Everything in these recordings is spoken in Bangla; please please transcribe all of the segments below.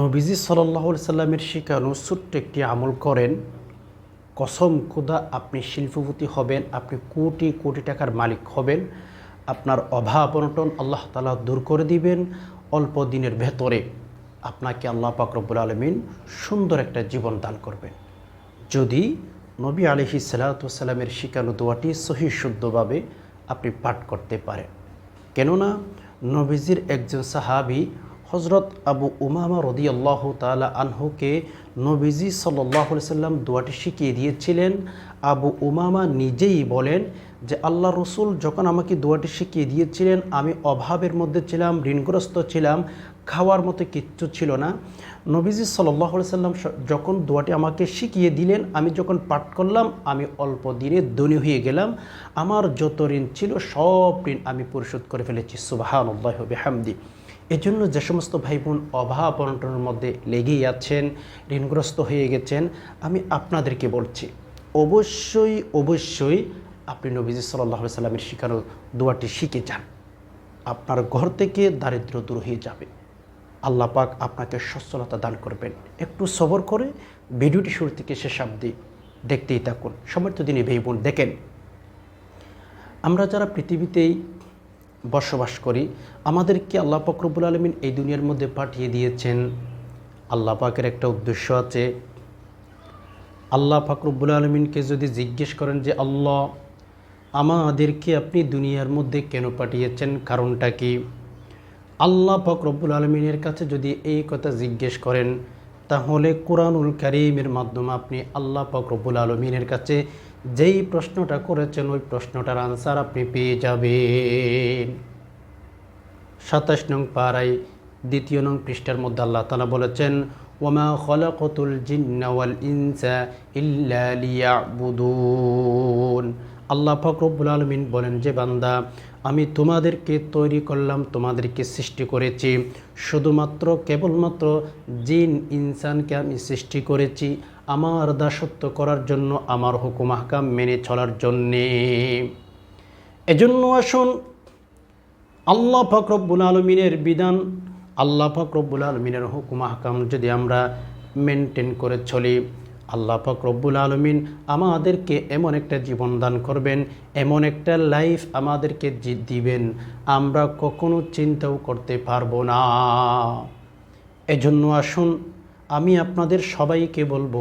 নবীজি সাল্লাহ সাল্লামের শিখানো ছোট্ট একটি আমল করেন, কসম খুদা, আপনি শিল্পপতি হবেন, আপনি কোটি কোটি টাকার মালিক হবেন, আপনার অভাব অনটন আল্লাহ তালা দূর করে দিবেন, অল্প দিনের ভেতরে আপনাকে আল্লাহ পাকরবুল আলমিন সুন্দর একটা জীবন দান করবেন। যদি নবী আলহি সাল্লাতামের শিখানো দোয়াটি সহি শুদ্ধভাবে আপনি পাঠ করতে পারেন। কেননা নবীজির একজন সাহাবি হজরত আবু উমামা রদি আল্লাহ তালা আনহুকে নবীজি সাল্লাহ সাল্লাম দোয়াটি শিখিয়ে দিয়েছিলেন। আবু উমামা নিজেই বলেন যে, আল্লাহ রসুল যখন আমাকে দোয়াটি শিখিয়ে দিয়েছিলেন, আমি অভাবের মধ্যে ছিলাম, ঋণগ্রস্ত ছিলাম, খাওয়ার মতো কিচ্ছু ছিল না। নবীজি সাল্লাহ সাল্লাম যখন দোয়াটি আমাকে শিখিয়ে দিলেন, আমি যখন পাঠ করলাম, আমি অল্প দিনে ধনী হয়ে গেলাম। আমার যত ঋণ ছিল, সব ঋণ আমি পরিশোধ করে ফেলেছি। আল্লাহ হামদি এজন্য যে সমস্ত ভাই বোন অভাব অনটনের মধ্যে লেগেই আছেন, ঋণগ্রস্ত হয়ে গেছেন, আমি আপনাদেরকে বলছি, অবশ্যই অবশ্যই আপনি নবীজি সাল্লাহ সাল্লামের শিখানো দোয়াটি শিখে যান। আপনার ঘর থেকে দারিদ্র দূর হয়ে যাবে। আল্লাহ পাক আপনাকে সচ্ছলতা দান করবেন। একটু সবর করে ভিডিওটি শুরু থেকে শেষ অবধি দেখতেই থাকুন। সমর্থ দিনে ভাই বোন দেখেন, আমরা যারা পৃথিবীতেই বসবাস করি, আমাদেরকে আল্লাহ পাকরবুল আলমিন এই দুনিয়ার মধ্যে পাঠিয়ে দিয়েছেন। আল্লাহ পাকের একটা উদ্দেশ্য আছে। আল্লাহ ফাকরবুল আলমিনকে যদি জিজ্ঞেস করেন যে, আল্লাহ, আমাদেরকে আপনি দুনিয়ার মধ্যে কেন পাঠিয়েছেন? কারণটা কি? আল্লাহ ফকরবুল আলমিনের কাছে যদি এই কথা জিজ্ঞেস করেন, তাহলে কোরআনুল করিমের মাধ্যমে আপনি আল্লাহ ফকরবুল আলমিনের কাছে যেই প্রশ্নটা করেছেন, ওই প্রশ্নটার আনসার আপনি পেয়ে যাবেন। সাতাশ নং পাড়ায় দ্বিতীয় নং পৃষ্ঠার মধ্যে আল্লাহ তালা বলেছেন, ওমা খলাকতুল জিন্নাওয়াল ইনসা ইল্লা লিয়াবুদুন। আল্লাহ ফকরবুল আলমিন বলেন, যে বান্দা, আমি তোমাদেরকে তৈরি করলাম, তোমাদেরকে সৃষ্টি করেছি। শুধুমাত্র, কেবলমাত্র জিন, ইনসানকে আমি সৃষ্টি করেছি। আমার দাসত্ব করার জন্য আমার হুকুম হাকাম মেনে চলার জন্যে। এজন্য আসুন, আল্লাহ ফকরব্বুল আলমিনের বিধান, আল্লাহ ফকরব্বুল আলমিনের হুকুম হাকাম যদি আমরা মেনটেন করে চলি, আল্লাহ ফকরব্বুল আলমিন আমাদেরকে এমন একটা জীবন দান করবেন, এমন একটা লাইফ আমাদেরকে দিবেন, আমরা কখনো চিন্তাও করতে পারব না। এজন্য আসুন আমি আপনাদের সবাইকে বলব,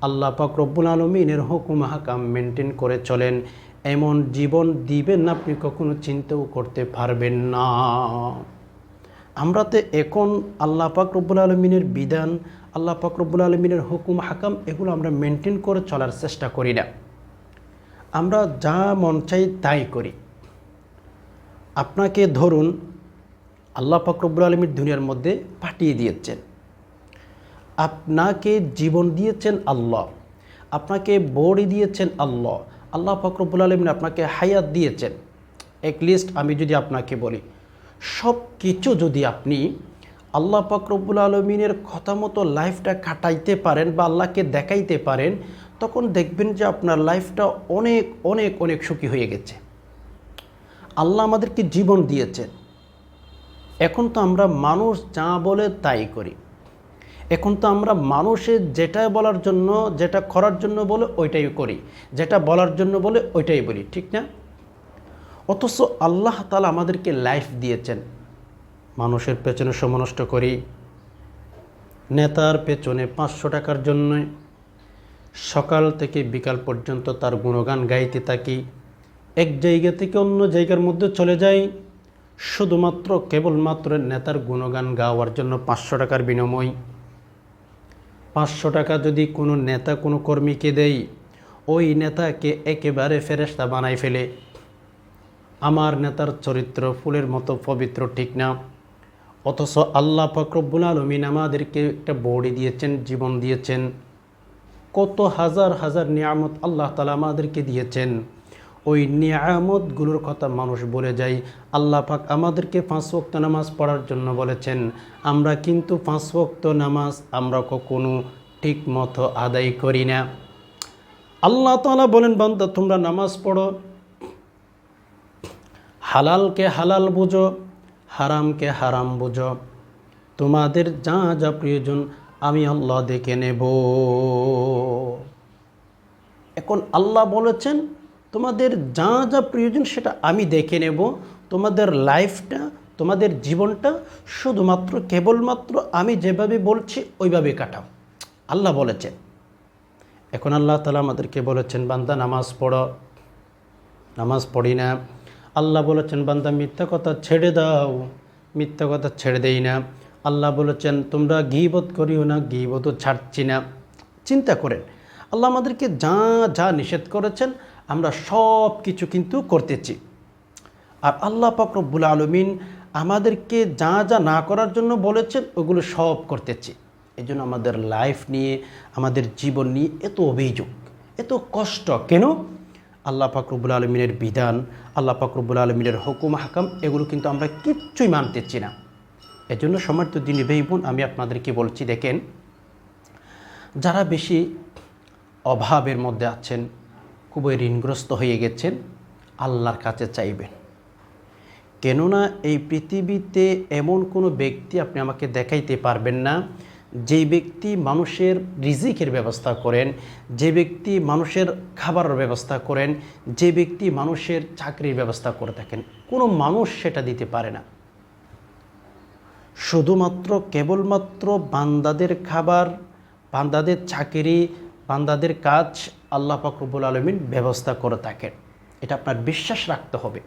আল্লাহ পাক রব্বুল আলমিনের হুকুম হাকাম মেনটেন করে চলেন। এমন জীবন দিবেন আপনি কখনো, চিন্তাও করতে পারবেন না। আমরা তো এখন আল্লাহ পাক রব্বুল আলমিনের বিধান, আল্লাহ পাক রব্বুল আলমিনের হুকুম হাকাম, এগুলো আমরা মেনটেন করে চলার চেষ্টা করি না। আমরা যা মন চাই তাই করি। আপনাকে ধরুন, আল্লাহ পাক রব্বুল আলমীর দুনিয়ার মধ্যে পাঠিয়ে দিয়েছেন। আপনাকে জীবন দিয়েছেন আল্লাহ। আপনাকে বড়ি দিয়েছেন আল্লাহ। আল্লাহ ফকরবুল আলমিন আপনাকে হায়াত দিয়েছেন। লিস্ট আমি যদি আপনাকে বলি সব কিছু যদি আপনি আল্লাহ ফকরবুল আলমিনের কথা মতো লাইফটা কাটাইতে পারেন বা আল্লাহকে দেখাইতে পারেন, তখন দেখবেন যে আপনার লাইফটা অনেক অনেক অনেক সুখী হয়ে গেছে। আল্লাহ আমাদেরকে জীবন দিয়েছেন। এখন তো আমরা মানুষ, যা বলে তাই করি। এখন তো আমরা মানুষের যেটা বলার জন্য, যেটা করার জন্য বলে ওইটাই করি। যেটা বলার জন্য বলে ওইটাই বলি, ঠিক না? অথচ আল্লাহ তালা আমাদেরকে লাইফ দিয়েছেন। মানুষের পেছনে সমনষ্ট করি, নেতার পেছনে পাঁচশো টাকার জন্য, সকাল থেকে বিকাল পর্যন্ত তার গুণগান গাইতে থাকি, এক জায়গা থেকে অন্য জায়গার মধ্যে চলে যাই, শুধুমাত্র কেবলমাত্র নেতার গুণগান গাওয়ার জন্য পাঁচশো টাকার বিনিময়। পাঁচশো টাকা যদি কোনো নেতা কোনো কর্মীকে দেই, ওই নেতাকে একেবারে ফেরেস্তা বানাই ফেলে। আমার নেতার চরিত্র ফুলের মতো পবিত্র ঠিক না। অথচ আল্লাহ ফকরব্বুল আলমিন আমাদেরকে একটা বডি দিয়েছেন, জীবন দিয়েছেন। কত হাজার হাজার নিয়ামত আল্লাহ তালা আমাদেরকে দিয়েছেন। ওই নিয়ামতগুলোর কথা মানুষ বলে যায়। আল্লাহ পাক আমাদেরকে পাঁচ ওক্ত নামাজ পড়ার জন্য বলেছেন, আমরা কিন্তু পাঁচ ওক্ত নামাজ আমরা কখনো ঠিক মতো আদায় করি না। আল্লাহ তালা বলেন, বান্দা, তোমরা নামাজ পড়ো, হালালকে হালাল বুঝো, হারামকে হারাম বুঝো। তোমাদের যা যা প্রয়োজন আমি আল্লাহ দেখে নেব। এখন আল্লাহ বলেছেন তোমাদের যা যা প্রয়োজন সেটা আমি দেখে নেব। তোমাদের লাইফটা, তোমাদের জীবনটা শুধুমাত্র, কেবলমাত্র আমি যেভাবে বলছি, ওইভাবে কাটাও। আল্লাহ বলেছেন। এখন আল্লাহ তালা আমাদেরকে বলেছেন, বান্দা, নামাজ পড়ো। নামাজ পড়ি না। আল্লাহ বলেছেন, বান্দা, মিথ্যা কথা ছেড়ে দাও। মিথ্যা কথা ছেড়ে দেই না। আল্লাহ বলেছেন, তোমরা গিবত করিও না, গিবতও ছাড়ছি না। চিন্তা করেন, আল্লাহ আমাদেরকে যা যা নিষেধ করেছেন আমরা সব কিছু কিন্তু করতেছি। আর আল্লাহ পাক আলমিন আমাদেরকে যা যা না করার জন্য বলেছেন, ওগুলো সব করতেছি। এই জন্য আমাদের লাইফ নিয়ে, আমাদের জীবন নিয়ে এত অভিযোগ, এত কষ্ট। কেন? আল্লাহ পাকরবুল আলমিনের বিধান, আল্লাহ পাকরবুল আলমিনের হুকুম, হাকাম, এগুলো কিন্তু আমরা কিচ্ছুই মানতেছি না। এজন্য সমর্থ দিনী বোন, আমি আপনাদেরকে বলছি, দেখেন, যারা বেশি অভাবের মধ্যে আছেন খুবই ঋণগ্রস্ত হয়ে গেছেন, আল্লাহর কাছে চাইবেন। কেননা এই পৃথিবীতে এমন কোনো ব্যক্তি আপনি আমাকে দেখাইতে পারবেন না, যে ব্যক্তি মানুষের রিজিকের ব্যবস্থা করেন, যে ব্যক্তি মানুষের খাবারের ব্যবস্থা করেন, যে ব্যক্তি মানুষের চাকরির ব্যবস্থা করে থাকেন। কোনো মানুষ সেটা দিতে পারে না। শুধুমাত্র কেবলমাত্র বান্দাদের খাবার, বান্দাদের চাকরি বান্দাদের কাজ আল্লাহ পাকরবুল আলমিন ব্যবস্থা করে থাকেন। এটা আপনার বিশ্বাস রাখতে হবে।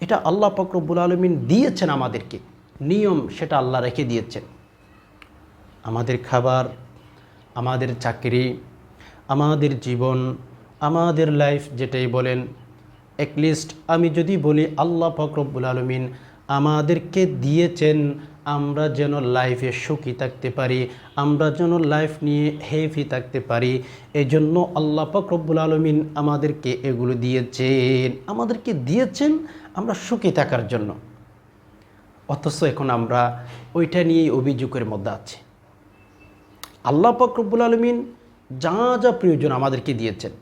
এটা আল্লাহ পাকরবুল আলমিন দিয়েছেন আমাদেরকে। নিয়ম সেটা আল্লাহ রেখে দিয়েছেন। আমাদের খাবার, আমাদের চাকরি, আমাদের জীবন, আমাদের লাইফ যেটাই বলেন একলিস্ট আমি যদি বলি আল্লাহ ফকরবুল আলমিন আমাদেরকে দিয়েছেন আমরা যেন লাইফে সুখী থাকতে পারি, আমরা যেন লাইফ নিয়ে হেফি থাকতে পারি এই জন্য আল্লাহ ফকরবুল আলমিন আমাদেরকে এগুলো দিয়েছেন। আমাদেরকে দিয়েছেন আমরা সুখী থাকার জন্য। অথচ এখন আমরা ওইটা নিয়েই অভিযোগের মধ্যে আছি। আল্লাহ রব্বুল আলমিন যা যা প্রয়োজন আমাদেরকে দিয়েছেন।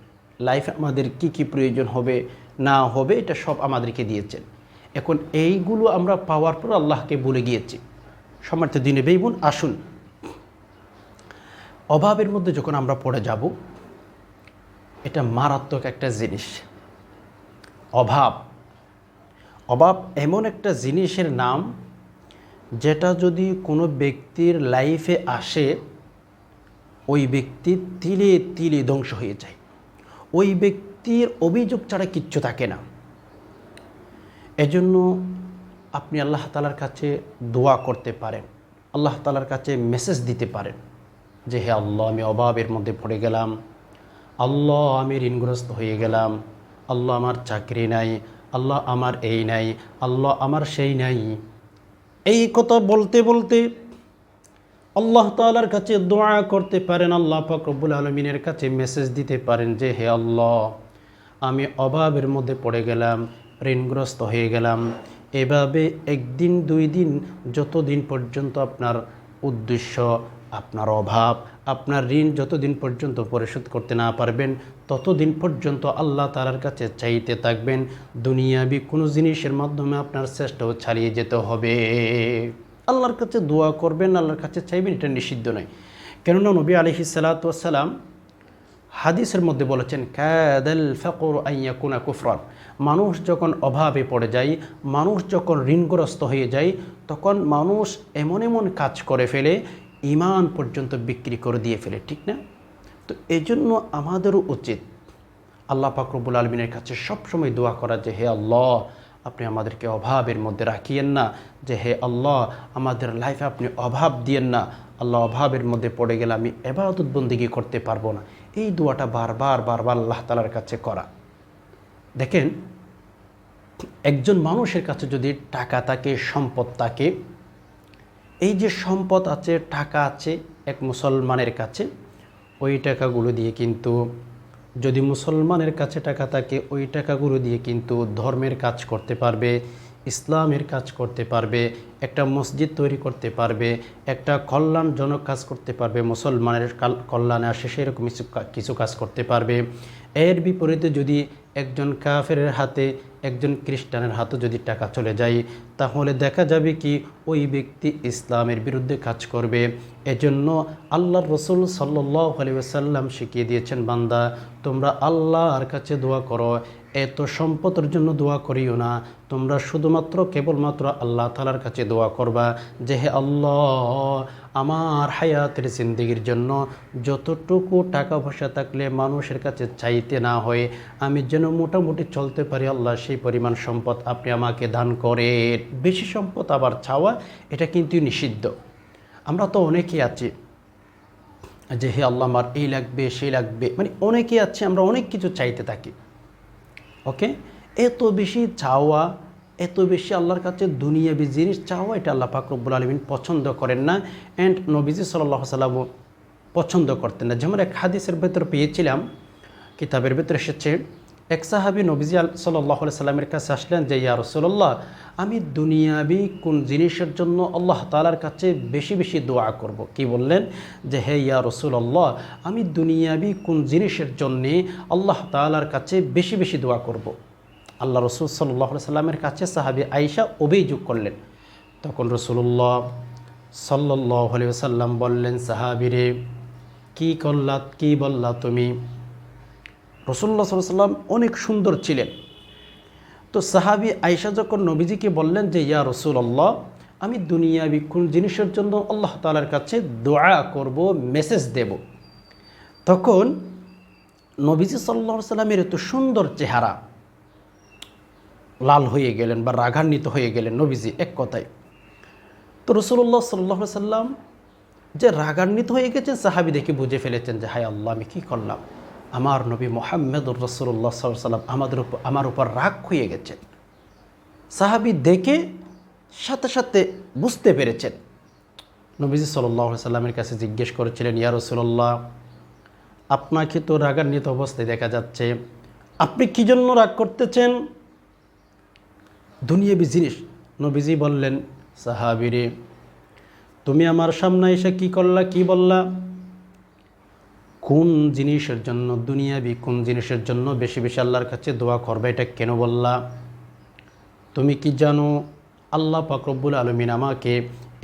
লাইফে আমাদের কি কি প্রয়োজন হবে, না হবে, এটা সব আমাদেরকে দিয়েছেন। এখন এইগুলো আমরা পাওয়ার পর আল্লাহকে বলে গিয়েছি। সমর্থ দিনে বেইবুন আসুন। অভাবের মধ্যে যখন আমরা পড়ে যাব, এটা মারাত্মক একটা জিনিস। অভাব। অভাব এমন একটা জিনিসের নাম, যেটা যদি কোনো ব্যক্তির লাইফে আসে, ওই ব্যক্তি তিলে তিলে ধ্বংস হয়ে যায়। ওই ব্যক্তির অভিযোগ ছাড়া কিচ্ছু থাকে না। এজন্য আপনি আল্লাহ তালার কাছে দোয়া করতে পারেন। আল্লাহ তালার কাছে মেসেজ দিতে পারেন যে, হে আল্লাহ, আমি অভাবের মধ্যে পড়ে গেলাম। আল্লাহ, আমি ঋণগ্রস্ত হয়ে গেলাম। আল্লাহ, আমার চাকরি নাই। আল্লাহ, আমার এই নাই। আল্লাহ, আমার সেই নাই। এই কথা বলতে বলতে আল্লাহ তালার কাছে দোয়া করতে পারেন। আল্লাহ ফকরবুল আলমিনের কাছে মেসেজ দিতে পারেন যে, হে আল্লাহ, আমি অভাবের মধ্যে পড়ে গেলাম, ঋণগ্রস্ত হয়ে গেলাম। এভাবে একদিন, দুই দিন, যতদিন পর্যন্ত আপনার উদ্দেশ্য, আপনার অভাব, আপনার ঋণ যতদিন পর্যন্ত পরিশোধ করতে না পারবেন, ততদিন পর্যন্ত আল্লাহ তালার কাছে চাইতে থাকবেন, দুনিয়াবি কোনো জিনিসের মাধ্যমে আপনার চেষ্টাও ছাড়িয়ে যেতে হবে। আল্লাহর কাছে দোয়া করবেন, আল্লাহর কাছে চাইবেন, এটা নিষিদ্ধ নয়। কেননা নবী আলহি সালাতাম হাদিসের মধ্যে বলেছেন ক্যাদাল ফকর আইয়াকুনা কুফরান। মানুষ যখন অভাবে পড়ে যায়, মানুষ যখন ঋণগ্রস্ত হয়ে যায়, তখন মানুষ এমন এমন কাজ করে ফেলে ইমান পর্যন্ত বিক্রি করে দিয়ে ফেলে, ঠিক না? তো এই জন্য আমাদেরও উচিত, আল্লাহ পাকরবুল আলমিনের কাছে সবসময় দোয়া করা যে, হে আল্লাহ, আপনি আমাদেরকে অভাবের মধ্যে রাখিয়েন না। যে, হে আল্লাহ, আমাদের লাইফে আপনি অভাব দিয়েন না। আল্লাহ অভাবের মধ্যে পড়ে গেলে আমি এবাদত বন্দিগি করতে পারব না। এই দোয়াটা বারবার বারবার আল্লাহ তালার কাছে করা। দেখেন, একজন মানুষের কাছে যদি টাকা থাকে, সম্পদ থাকে, এই যে সম্পদ আছে, টাকা আছে এক মুসলমানের কাছে, ওই টাকাগুলো দিয়ে কিন্তু, যদি মুসলমানের কাছে টাকা থাকে, ওই টাকাগুলো দিয়ে কিন্তু ধর্মের কাজ করতে পারবে। ইসলামের কাজ করতে পারবে, একটা মসজিদ তৈরি করতে পারবে, একটা কল্যাণজনক কাজ করতে পারবে, মুসলমানের কাল- কল্যাণে আসে সেরকম কিছু কাজ করতে পারবে। এর বিপরীতে যদি একজন কাফের হাতে, একজন খ্রিস্টানের হাতে যদি টাকা চলে যায় তাহলে দেখা যাবে কি ওই ব্যক্তি ইসলামের বিরুদ্ধে কাজ করবে। এজন্য আল্লাহর রসুল সাল্লাহ আলিয়াল্লাম শিখিয়ে দিয়েছেন, বান্দা, তোমরা আল্লাহর কাছে দোয়া করো। এত সম্পদের জন্য দোয়া করিও না। তোমরা শুধুমাত্র, কেবলমাত্র আল্লাহ তালার কাছে দোয়া করবা যে, হে আল্লাহ, আমার হায়াতের জিন্দিগির জন্য যতটুকু টাকা পয়সা থাকলে মানুষের কাছে চাইতে না হয়, আমি যেন মোটামুটি চলতে পারি, আল্লাহ সেই পরিমাণ সম্পদ আপনি আমাকে দান করে বেশি সম্পদ আবার চাওয়া, এটা কিন্তু নিষিদ্ধ। আমরা তো অনেকেই আছি যে, হে আল্লাহ, আমার এই লাগবে, সেই লাগবে। মানে অনেকেই আছে, আমরা অনেক কিছু চাইতে থাকি। ওকে এত বেশি চাওয়া, এত বেশি আল্লাহর কাছে দুনিয়াবি জিনিস চাওয়া, এটা আল্লাহ ফাকরবুল আলমিন পছন্দ করেন না। অ্যান্ড নবীজি সাল্লাহ সাল্লামও পছন্দ করতেন না। যেমন এক হাদিসের ভেতর পেয়েছিলাম, কিতাবের ভেতর এসেছে এক সাহাবি নবীজি সাল্লাহ সাল্লামের কাছে আসলেন যে, ইয়া রসুল্লাহ আমি দুনিয়াবি কোন জিনিসের জন্য আল্লাহ তালার কাছে বেশি বেশি দোয়া করব। কি বললেন যে, হে ইয়া রসুল্লাহ আমি দুনিয়াবি কোন জিনিসের জন্যে আল্লাহ তালার কাছে বেশি বেশি দোয়া করব। আল্লাহ রসুল সাল্লাহ সাল্লামের কাছে সাহাবি আইসা অভিযোগ করলেন তখন রসুল্লাহ সাল্লাহ সাল্লাম বললেন সাহাবিরে কি করলা, কি বললা তুমি রসুল্লাহ সাল্লাম অনেক সুন্দর ছিলেন। তো সাহাবি আয়সা যখন নবীজিকে বললেন যে, ইয়া রসুল্লাহ আমি দুনিয়াবি কোন জিনিসের জন্য আল্লাহ তালার কাছে দোয়া করব, মেসেজ দেব? তখন নবীজি সাল্লাহ সাল্লামের এত সুন্দর চেহারা লাল হয়ে গেলেন বা রাগান্বিত হয়ে গেলেন নবীজি এক কথায়। তো রসুল্লাহ সাল্লাহ সাল্লাম যে রাগান্বিত হয়ে গেছেন, সাহাবি দেখে বুঝে ফেলেছেন যে, হায় আল্লাহ, আমি কী করলাম? আমার নবী মোহাম্মদুর রসুল্লাহ সাল্লাম আমাদের উপর আমার উপর রাগ হয়ে গেছেন। সাহাবি দেখে সাথে সাথে বুঝতে পেরেছেন। নবীজি সাল্লাহ সাল্লামের কাছে জিজ্ঞেস করেছিলেন, ইয়া রসুল্লাহ আপনাকে তো রাগান্বিত অবস্থায় দেখা যাচ্ছে। আপনি কী জন্য রাগ করতেছেন? দুনিয়াবি জিনিস। নবীজি বললেন সাহাবিরে তুমি আমার সামনে এসে কি করলা, কি বললা? কোন জিনিসের জন্য দুনিয়াবি কোন জিনিসের জন্য বেশি বেশি আল্লাহর কাছে দোয়া করবে, এটা কেন বললা? তুমি কি জানো, আল্লাহ পাকরব্বুল আলমিন আমাকে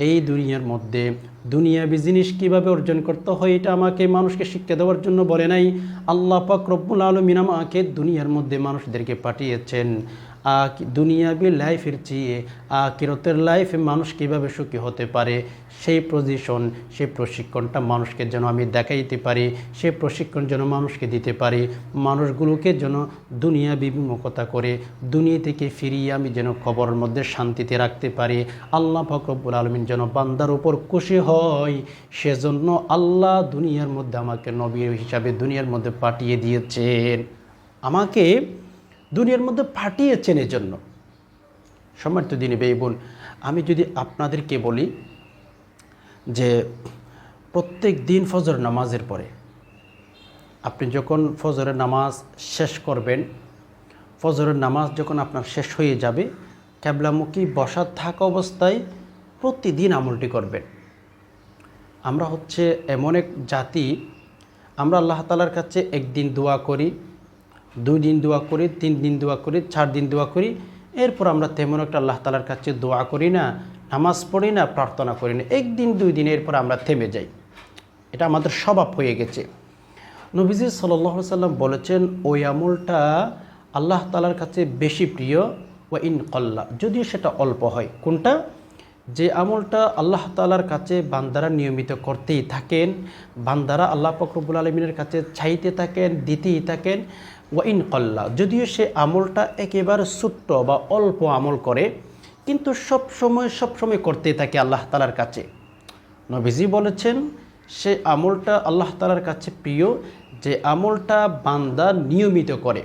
এই দুনিয়ার মধ্যে দুনিয়াবি জিনিস কীভাবে অর্জন করতে হয় এটা আমাকে মানুষকে শিক্ষা দেওয়ার জন্য বলে নাই। আল্লাহ পাক রব্বুল আলমিন আমাকে দুনিয়ার মধ্যে মানুষদেরকে পাঠিয়েছেন। দুনিয়াবি লাইফের চেয়ে কিরতের লাইফে মানুষ কীভাবে সুখী হতে পারে? সেই পজিশন সেই প্রশিক্ষণটা মানুষকে যেন আমি দেখাইতে পারি, সেই প্রশিক্ষণ যেন মানুষকে দিতে পারি। মানুষগুলোকে যেন দুনিয়া বিমুখতা করে, দুনিয়া থেকে ফিরিয়ে আমি যেন খবরের মধ্যে শান্তিতে রাখতে পারি। আল্লাহ ফকরবুল আলমিন যেন বান্দার উপর খুশি হয়, সেজন্য আল্লাহ দুনিয়ার মধ্যে আমাকে নবীর হিসাবে দুনিয়ার মধ্যে পাঠিয়ে দিয়েছেন। আমাকে দুনিয়ার মধ্যে পাঠিয়েছেন এজন্য। সম্মানিত দিনী বেই বোন, আমি যদি আপনাদেরকে বলি যে প্রত্যেক দিন ফজর নামাজের পরে আপনি যখন ফজরের নামাজ শেষ করবেন, ফজরের নামাজ যখন আপনার শেষ হয়ে যাবে, ক্যাবলামুখী বসা থাকা অবস্থায় প্রতিদিন আমলটি করবেন। আমরা হচ্ছে এমন এক জাতি, আমরা আল্লাহ তালার কাছে একদিন দোয়া করি দুই দিন দোয়া করি, তিন দিন দোয়া করি, চার দিন দোয়া করি। এরপর আমরা তেমন একটা আল্লাহ তালার কাছে দোয়া করি না, নামাজ পড়ি না, প্রার্থনা করি না। একদিন, দুই দিন এরপর আমরা থেমে যাই। এটা আমাদের স্বভাব হয়ে গেছে। নবীজি সাল্লাহ সাল্লাম বলেছেন, ওই আমলটা আল্লাহ তালার কাছে বেশি প্রিয় ও ইন কল্লা। যদিও সেটা অল্প হয়। কোনটা? যে আমলটা আল্লাহ তালার কাছে বান্দারা নিয়মিত করতেই থাকেন, বান্দারা আল্লাহ ফকরবুল আলমিনের কাছে চাইতে থাকেন, দিতেই থাকেন ওয়াইন কল্লা, যদিও সে আমলটা একেবারে ছোট্ট বা অল্প আমল করে, কিন্তু সব সময় সব সময় করতে থাকে আল্লাহ তালার কাছে। নবীজি বলেছেন, সে আমলটা আল্লাহ তালার কাছে প্রিয়, যে আমলটা বান্দা নিয়মিত করে।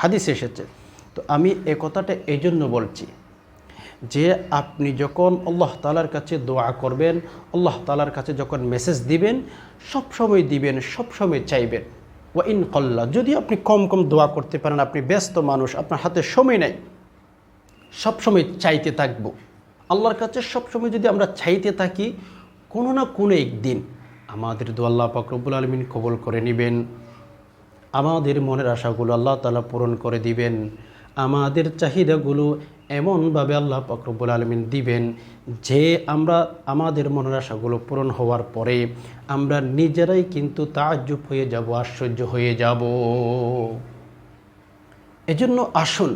হাদিস এসেছে। তো আমি এ কথাটা এই জন্য বলছি, যে আপনি যখন আল্লাহ তালার কাছে দোয়া করবেন, আল্লাহ তালার কাছে যখন মেসেজ দিবেন, সব সময় দিবেন, সব সময় চাইবেন। ওয়া ইন কল্লা, যদি আপনি কম কম দোয়া করতে পারেন, আপনি ব্যস্ত মানুষ, আপনার হাতে সময় নেই, সবসময় চাইতে থাকব। আল্লাহর কাছে সবসময় যদি আমরা চাইতে থাকি, কোনো না কোনো একদিন আমাদের দু আল্লাহ পাকরবুল আলমিন কবল করে নেবেন। আমাদের মনের আশাগুলো আল্লাহ তালা পূরণ করে দিবেন। আমাদের চাহিদাগুলো এমনভাবে আল্লাহ পাকরবুল আলমিন দিবেন যে আমরা আমাদের মনের আশাগুলো পূরণ হওয়ার পরে আমরা নিজেরাই কিন্তু তাজ্জুব হয়ে যাব, আশ্চর্য হয়ে যাব। এজন্য আসুন,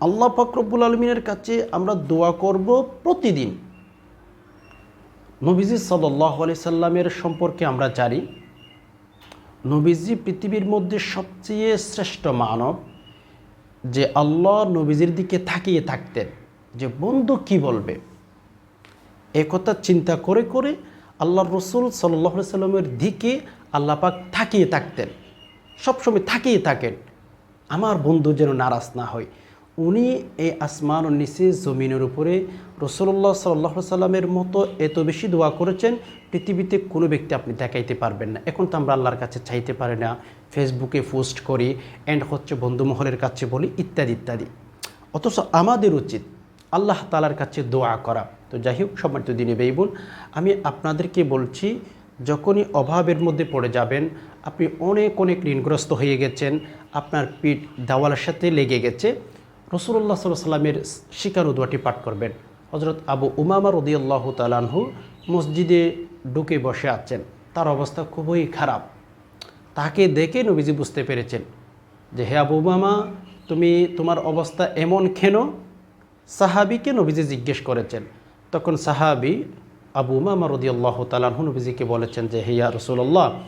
আল্লাহ পাকরবুল আলমিনের কাছে আমরা দোয়া করব প্রতিদিন। নবীজি সাল্লাহ আলি সাল্লামের সম্পর্কে আমরা জানি, নবীজি পৃথিবীর মধ্যে সবচেয়ে শ্রেষ্ঠ মানব যে আল্লাহ নবীজির দিকে তাকিয়ে থাকতেন, যে বন্ধু কি বলবে? কথা চিন্তা করে করে আল্লাহ রসুল সাল্লাহ সাল্লামের দিকে আল্লাহ পাক থাকিয়ে থাকতেন, সবসময় থাকিয়ে থাকেন, আমার বন্ধু যেন নারাজ না হয়। উনি এই আসমান ও নিচে জমিনের উপরে রসুল্লাহ সাল্লাহ সাল্লামের মতো এত বেশি দোয়া করেছেন, পৃথিবীতে কোনো ব্যক্তি আপনি দেখাইতে পারবেন না। এখন তো আমরা আল্লাহর কাছে চাইতে পারি না ফেসবুকে পোস্ট করি অ্যান্ড হচ্ছে বন্ধুমহলের কাছে বলি, ইত্যাদি ইত্যাদি। অথচ আমাদের উচিত আল্লাহ তালার কাছে দোয়া করা। তো যাই হোক, সম্মানিত দিনে বেইবুল আমি আপনাদেরকে বলছি, যখনই অভাবের মধ্যে পড়ে যাবেন, আপনি অনেক অনেক ঋণগ্রস্ত হয়ে গেছেন, আপনার পিঠ দেওয়ালের সাথে লেগে গেছে রসুল্লাহ সাল্লাহ সাল্লামের শিকার দোয়াটি পাঠ করবেন। হজরত আবু উমামা রদিয়াল্লাহ তালানহু মসজিদে ঢুকে বসে আছেন। তার অবস্থা খুবই খারাপ। তাকে দেখে নবীজি বুঝতে পেরেছেন যে, হে আবু মামা তুমি তোমার অবস্থা এমন কেন? সাহাবিকে নবীজি জিজ্ঞেস করেছেন। তখন সাহাবি আবু উমামা রদিয়াল্লাহ তালানহু নবীজিকে বলেছেন যে, হে ইয়া রসুল্লাহ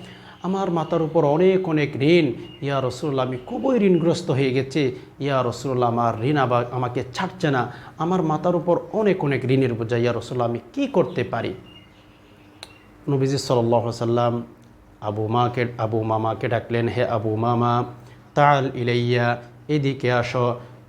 আমার মাতার উপর অনেক অনেক ঋণ। ইয়া রসুল্লাহ আমি খুবই ঋণগ্রস্ত হয়ে গেছে। ইয়া রসুল্লাহ আমার ঋণ আবার আমাকে ছাড়ছে না। আমার মাথার উপর অনেক অনেক ঋণের বোঝা। ইয়া রসুল্লাহ আমি কী করতে পারি? নবীজি সাল্লাহ সাল্লাম আবু মাকে আবু মামাকে ডাকলেন হে আবু মামা তাল ইলাইয়া এদিকে আসো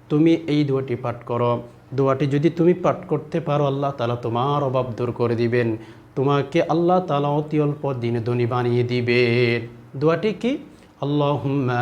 তুমি এই দোয়াটি পাঠ করো দোয়াটি যদি তুমি পাঠ করতে পারো আল্লাহ তালা তোমার অভাব দূর করে দিবেন তোমাকে আল্লাহ তালা অতি অল্প দিনে ধনী বানিয়ে দিবেন দোয়াটি কি হাম্মি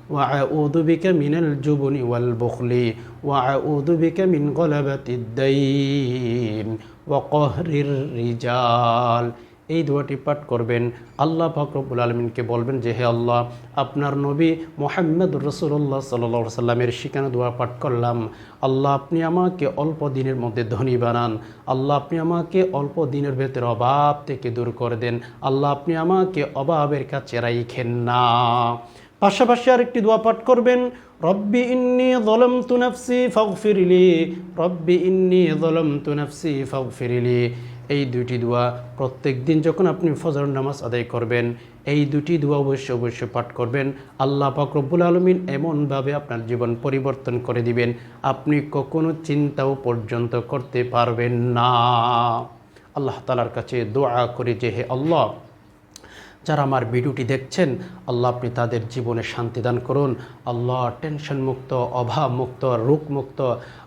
وأعوذ بك من الجبن والبخل وأعوذ بك من غلبة الدين وقهر الرجال এই দোয়াটি পাঠ করবেন আল্লাহ ফাকরবুল আলমিনকে বলবেন যে হে আল্লাহ আপনার নবী মোহাম্মদ রসুল্লাহ সাল্লা সাল্লামের শিখানো দোয়া পাঠ করলাম আল্লাহ আপনি আমাকে অল্প দিনের মধ্যে ধনী বানান আল্লাহ আপনি আমাকে অল্প দিনের ভেতরে অভাব থেকে দূর করে দেন আল্লাহ আপনি আমাকে অভাবের কাছে রাইখেন না পাশাপাশি আরেকটি দোয়া পাঠ করবেন, রব্বি ইন্নি জলম তু নফসি ফাগফিরলি রব্বি ইন্নি জলম তু নফসি ফিরিলি এই দুটি দোয়া প্রত্যেক দিন যখন আপনি ফজর নামাজ আদায় করবেন, এই দুটি দোয়া অবশ্যই অবশ্যই পাঠ করবেন। আল্লাহ পাকরবুল আলমিন এমনভাবে আপনার জীবন পরিবর্তন করে দিবেন, আপনি কখনো চিন্তাও পর্যন্ত করতে পারবেন না। আল্লাহ তালার কাছে দোয়া করে যে, হে আল্লাহ যারা আমার ভিডিওটি দেখছেন, আল্লাহ আপনি তাদের জীবনে শান্তি দান করুন। আল্লাহ টেনশন মুক্ত, অভাব মুক্ত, রোগ মুক্ত,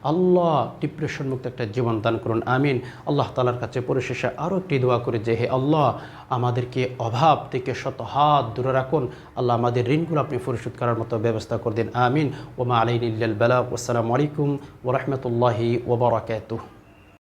আল্লাহ ডিপ্রেশন মুক্ত একটা জীবন দান করুন। আমিন। আল্লাহ তালার কাছে পরিশেষে আরও একটি দোয়া করে যে, হে আল্লাহ, আমাদেরকে অভাব থেকে শত হাত দূরে রাখুন। আল্লাহ আমাদের ঋণগুলো আপনি পরিশোধ করার মতো ব্যবস্থা করে দিন। আমিন। ওমা আলাইন বেলা। আসসালামু আলাইকুম ওরহমতুল্লাহি ওবরাকাতুহ